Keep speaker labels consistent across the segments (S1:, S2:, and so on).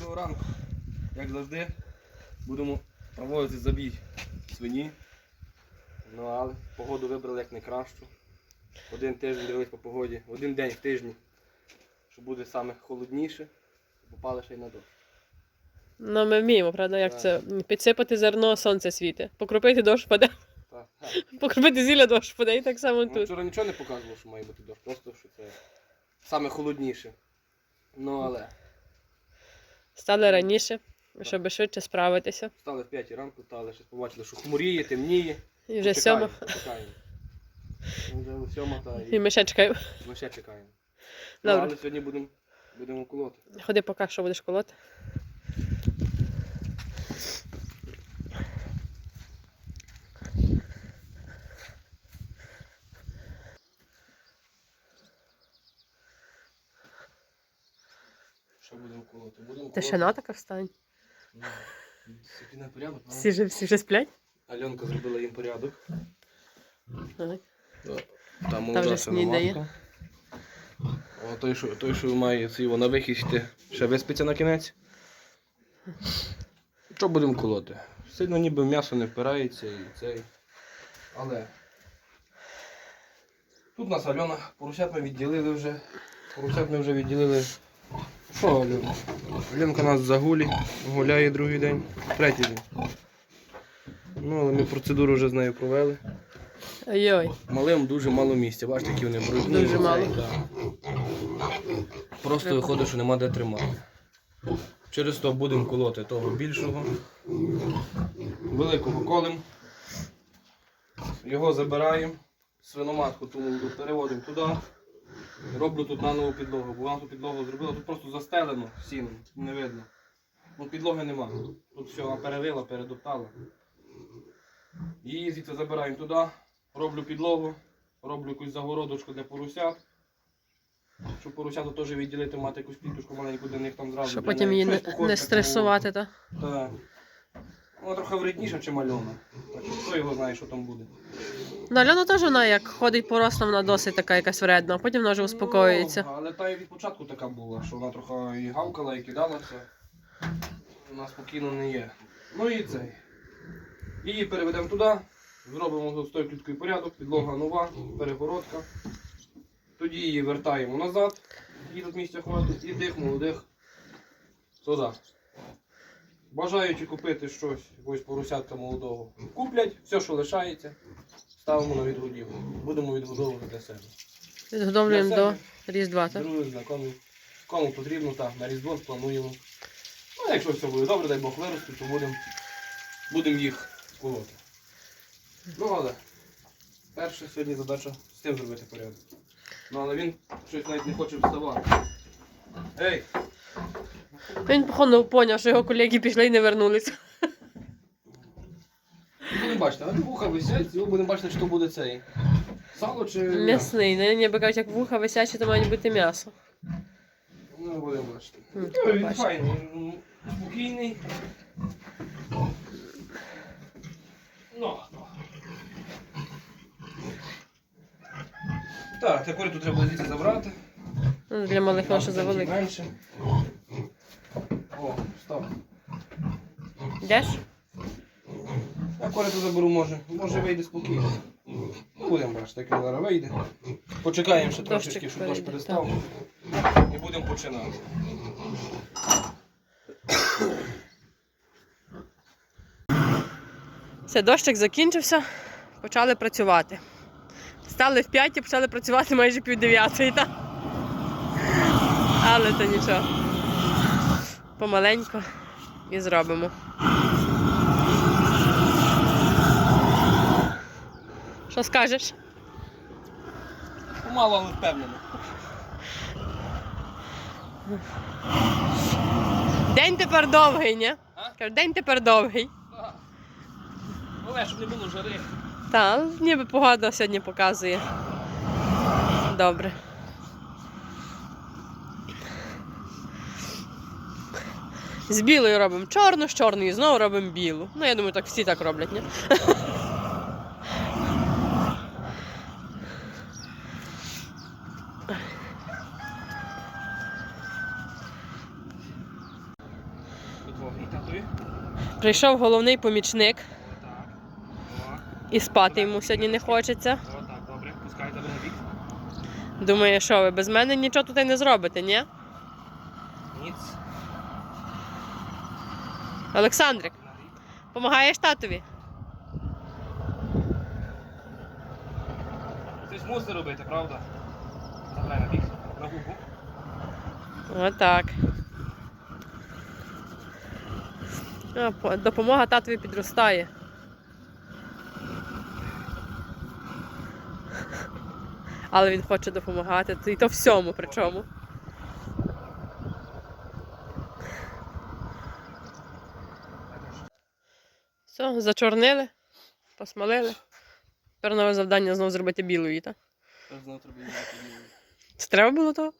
S1: Доброго ранку. Як завжди, будемо проводити забій свині. Ну, але погоду вибрали як найкращу. Один тиждень дивились по погоді, один день в тижні, що буде саме холодніше, попали ще й на дощ.
S2: Ну, ми вміємо, правда, як
S1: Так.
S2: це підсипати зерно, сонце світить. Покропити дощ паде,
S1: Так, так.
S2: покропити зілля дощ паде, і так само
S1: Ну,
S2: тут.
S1: вчора нічого не показувало, що має бути дощ, просто що це саме холодніше. Ну але
S2: Стали раніше, щоб швидше справитися.
S1: Стали в 5 ранку, стали, щось побачили, що хмуріє, темніє.
S2: І вже сьома.
S1: Чекаємо. Вже сьома та
S2: І
S1: і
S2: ми ще чекаємо.
S1: ми ще чекаємо. Ну,
S2: Добре.
S1: але сьогодні будемо будемо колоти.
S2: Ходи поки що будеш колоти.
S1: Будемо колоти? Будемо
S2: Ти ще на така встань.
S1: Ну, на порядок, ну.
S2: Всі ж всі вже сплять.
S1: Альонка зробила їм порядок.
S2: Ага.
S1: Там
S2: Та вже снідає.
S1: О, той, що, той, що має цей на вихід йти, ще виспиться на кінець. Що будемо колоти? Сильно ніби м'ясо не впирається і цей. Але. Тут у нас Альона, поросят ми відділили вже. Поросят ми вже відділили. Що, Альона? Альонка нас загулі, гуляє другий день, третій день. Ну, але ми процедуру вже з нею провели.
S2: Ой-ой.
S1: Малим дуже мало місця, бачите, які вони брудні.
S2: Дуже мало.
S1: Да. Просто виходить, що нема де тримати. Через то будемо колоти того більшого. Великого колем. Його забираємо. Свиноматку ту молоду переводимо туди. Роблю тут на нову підлогу, бо вона ту підлогу зробила, тут просто застелено сіном, не видно. Ну, підлоги нема. Тут все вона перевила, передоптала. Її звідси забираємо туди, роблю підлогу, роблю якусь загородочку для поросят. Щоб поросяту теж відділити, мати якусь клітушку маленьку для них там зразу.
S2: Щоб потім її не, не стресувати, так?
S1: Так. Вона трохи вредніша, ніж Альона. Так що хто його знає, що там буде.
S2: Ну, Альона теж вона як ходить по ростам, вона досить така якась вредна, а потім вона вже успокоюється.
S1: Ну, але та й від початку така була, що вона трохи і гавкала, і кидалася. Вона спокійно не є. Ну і цей. Її переведемо туди, зробимо з тою кліткою порядок, підлога нова, перегородка. Тоді її вертаємо назад, їй тут місця хватить, і тих молодих туди. Бажаючи купити щось, якогось поросятка молодого, куплять, все, що лишається, ставимо на відгодівлю. Будемо відгодовувати для себе.
S2: Відгодовлюємо до. Різдва, так?
S1: Друзі, знайомі. Кому потрібно, так, на Різдво плануємо. Ну, якщо все буде добре, дай Бог виросте, то будемо будем їх колоти. Ну, але перша сьогодні задача з тим зробити порядок. Ну, але він щось навіть не хоче вставати. Ей!
S2: Він, походу, поняв, що його колеги пішли і не вернулися.
S1: Будемо бачити, а вуха висять, і ми будемо бачити, що буде цей. Сало чи.
S2: М'ясний. Ну, ніби кажуть, як вуха висячі, то має бути м'ясо.
S1: Ну, будемо бачити.
S2: Ну,
S1: Ну, він файний, спокійний. Ну, ну. Так, тепер тут треба звідси забрати.
S2: Ну, Для малих
S1: Там тільки
S2: завелике.
S1: Менше. О, став.
S2: Йдеш?
S1: Я коротко заберу, може. Може вийде спокійно. Ну, будемо бачити, як він зараз вийде. Почекаємо ще
S2: Дощик
S1: трошечки, щоб дощ
S2: перейде,
S1: перестав. І будемо починати.
S2: Все, дощик закінчився, почали працювати. Стали в п'ятій, почали працювати майже пів дев'ятої, так? Але то нічого. Помаленько і зробимо. Що скажеш?
S1: Помало, але впевнено.
S2: День тепер довгий, ні? Кажу, День тепер довгий.
S1: Але щоб не було жари.
S2: Так, ніби погода сьогодні показує. Добре. З білою робимо чорну, з чорної знову робимо білу. Ну, я думаю, так всі так роблять, ні?
S1: татові.
S2: Прийшов головний помічник і спати йому сьогодні не хочеться. Думає, що ви без мене нічого тут не зробите, ні?
S1: Ніц.
S2: Олександрик, допомагаєш татові?
S1: Хтось мусить робити, правда? Забирай на бік. На губу.
S2: Отак. А, по- Допомога татові підростає. Але він хоче допомагати, і то всьому причому. Все, зачорнили, посмалили. Тепер нове завдання знову зробити білою, так?
S1: Завтра буде їхати.
S2: Це треба було того?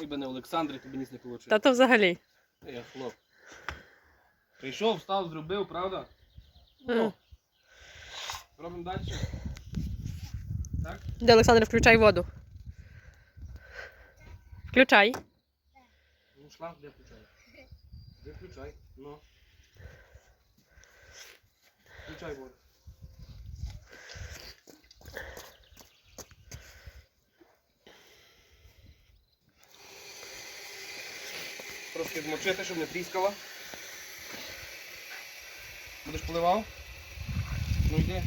S1: Якби не Олександрі, тобі ніс не вийшло.
S2: Та то взагалі.
S1: Я хлоп. Прийшов, встав, зробив, правда? Ну. Робимо далі. Так?
S2: Де Олександр, включай воду. Включай.
S1: Ну, шланг де включай. Де включай. Ну. Включай воду. Трошки змочити, щоб не тріскала. Будеш поливав? Ну йди.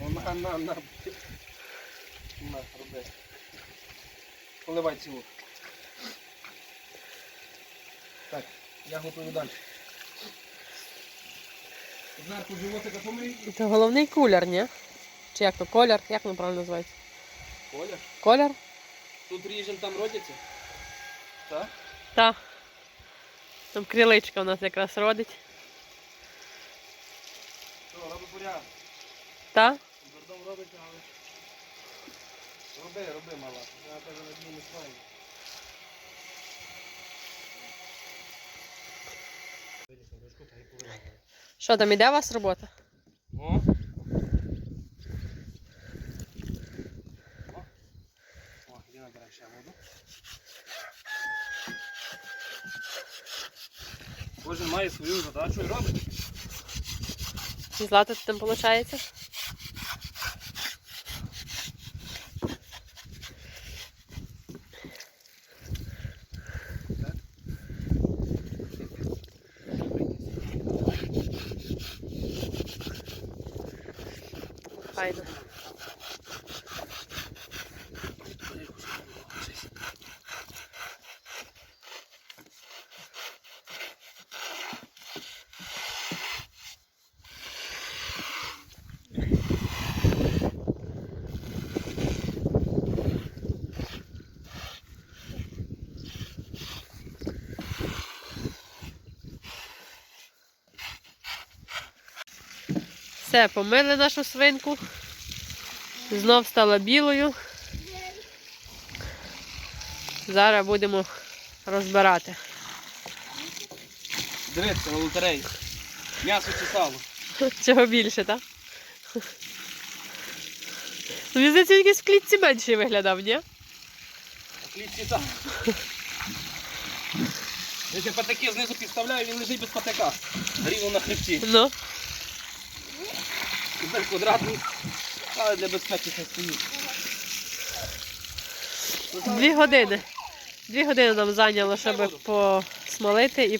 S1: На, на, на. На, роби. Поливай цілу. Так, я готую далі. Зверху животика помий.
S2: Це головний куляр, ні? Чи як то коляр? Як воно правильно називається?
S1: Коля.
S2: Коляр?
S1: Тут ріжем, там родяться. Так?
S2: Так. Там криличка у нас якраз родить.
S1: Що, роби порядок.
S2: Та?
S1: Дурдом робиться, але... Роби, роби, мала. Я тебе на дні не знаю.
S2: Що там іде у вас робота?
S1: О. О. О, іди набирай ще воду. Кожен має свою задачу і робить.
S2: І злата там виходить? Файно. Все, помили нашу свинку. Знов стала білою. Зараз будемо розбирати.
S1: Дивіться на лотереї. М'ясо чи сало.
S2: Чого більше, так? Мені здається, він якийсь в клітці менший виглядав, ні?
S1: Клітці сало. Якщо патаки знизу підставляю, він лежить без патака. Рівно на хребті.
S2: Ну,
S1: Тепер квадратний, але для безпеки хай стоїть.
S2: дві години. Дві години нам зайняло, щоб посмолити і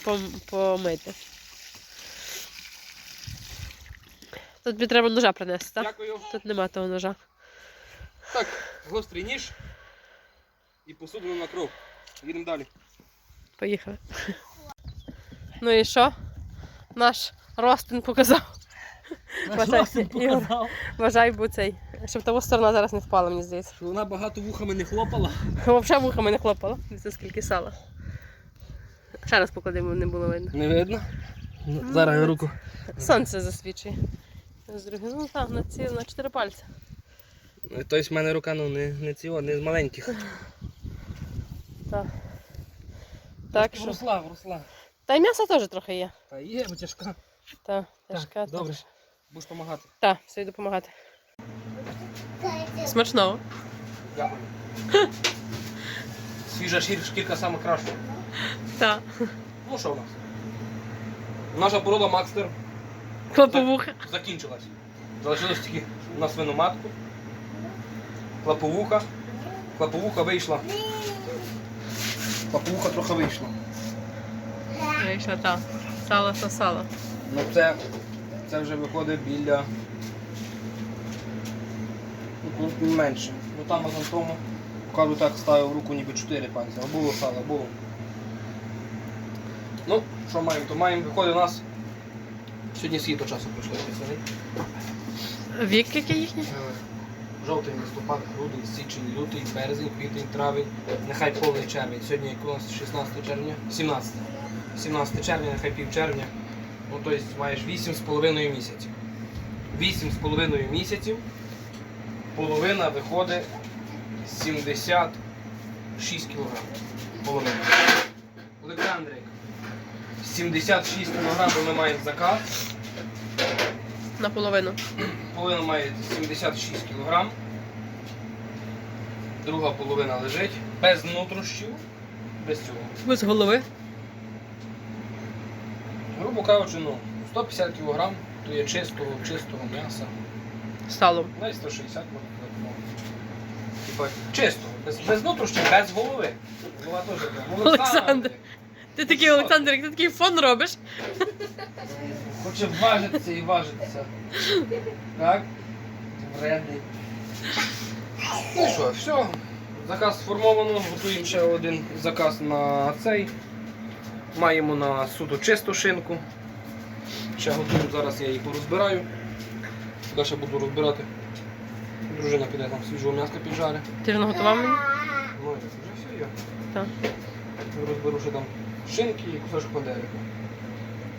S2: помити. Тут тобі треба ножа принести, так?
S1: Дякую.
S2: Тут нема того ножа.
S1: Так, гострий ніж і посуду на кров. Їдемо далі.
S2: Поїхали. Ну і що? Наш Ростин показав. Вважай, Ігор, вважай, бо цей. Щоб того сторона зараз не впала, мені здається.
S1: Що вона багато вухами не хлопала.
S2: Взагалі вухами не хлопала. Це скільки сала. Ще раз покладемо, не було видно.
S1: Не видно? Зараз я руку.
S2: Сонце засвічує. З другим, ну так, на ці на чотири пальці.
S1: Тобто в мене рука ну, не, не ціла, не з маленьких.
S2: Так. Так що.
S1: Росла, росла.
S2: Та й м'ясо теж трохи є.
S1: Та є, бо тяжка.
S2: Так, тяжка.
S1: добре. Будеш допомагати.
S2: Так, все йду допомагати. Смачного.
S1: Дякую. свіжа шкір- шкірка саме краща.
S2: Так.
S1: Ну що в нас? Наша порода Макстер
S2: Клоповуха.
S1: закінчилась. Залишилось тільки на свиноматку. Клаповуха. Клаповуха вийшла. Клаповуха трохи вийшла.
S2: Вийшла та. Сало то сало.
S1: Ну це, це вже виходить біля. Ну, менше. Ну там на тому. Кажу так, ставив руку ніби 4 пальці. А було сало, було. Ну, що маємо, то маємо. Виходить у нас. Сьогодні скільки часу пройшло після
S2: Вік який їхній?
S1: Жовтий, листопад, грудень, січень, лютий, березень, квітень, травень, нехай повний червень. Сьогодні у нас 16 червня, 17. 17 червня, нехай пів червня. Ну, тобто маєш 8,5 місяців. 8,5 місяців. Половина виходить 76 кг. Половина. Олександрик. 76 кг ми маємо заказ.
S2: Наполовину.
S1: Половина має 76 кг. Друга половина лежить без нутрощів, без цього.
S2: Без голови.
S1: Грубо кажучи, ну, 150 кг то є чистого, чистого м'яса.
S2: Сало.
S1: Навіть 160 можна. Типа чистого, без, без нутрощів, без голови. Голова теж така.
S2: Олександр. Ти такий Олександр, як ти такий фон робиш.
S1: Хоче важитися і важитися. Так? Вредний. Ну що, все. Заказ сформовано, готуємо ще один заказ на цей. Маємо на суто чисту шинку. Ще готуємо, зараз я її порозбираю. Ще буду розбирати. Дружина піде там свіжого м'яска піджари.
S2: Ти вже наготував мені?
S1: Ну і вже все є.
S2: Так.
S1: Розберу ще там шинки і кусочок пандерика.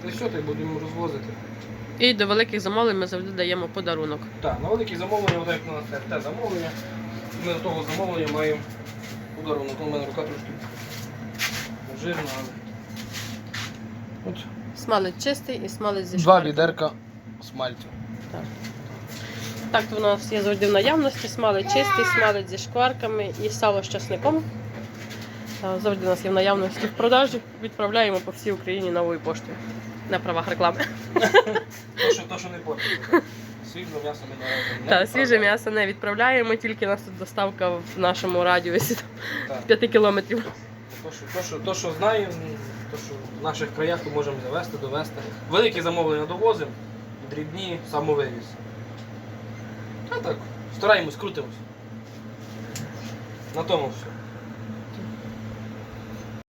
S1: Та все, та будемо розвозити.
S2: І до великих замовлень ми завжди даємо подарунок.
S1: Так, на великі замовлення, отак як на нас те замовлення. Ми до того замовлення маємо подарунок. У мене рука трошки жирна, але. От
S2: Смалець чистий і смалець зі
S1: два
S2: шкварками.
S1: відерка смальцю.
S2: Так, то в нас є завжди в наявності смалець чистий, смалець зі шкварками і сало з часником. Завжди у нас є в наявності в продажі. Відправляємо по всій Україні новою поштою. На правах реклами.
S1: То, що, то, що не. Свіже м'ясо не
S2: Та свіже м'ясо не відправляємо, тільки у нас тут доставка в нашому радіусі
S1: Так.
S2: 5 кілометрів.
S1: То, що, то, що, то, що знаємо, то, що в наших краях то можемо завести, довести. Великі замовлення довозимо, дрібні самовивіз. А так, стараємось, крутимось. На тому все.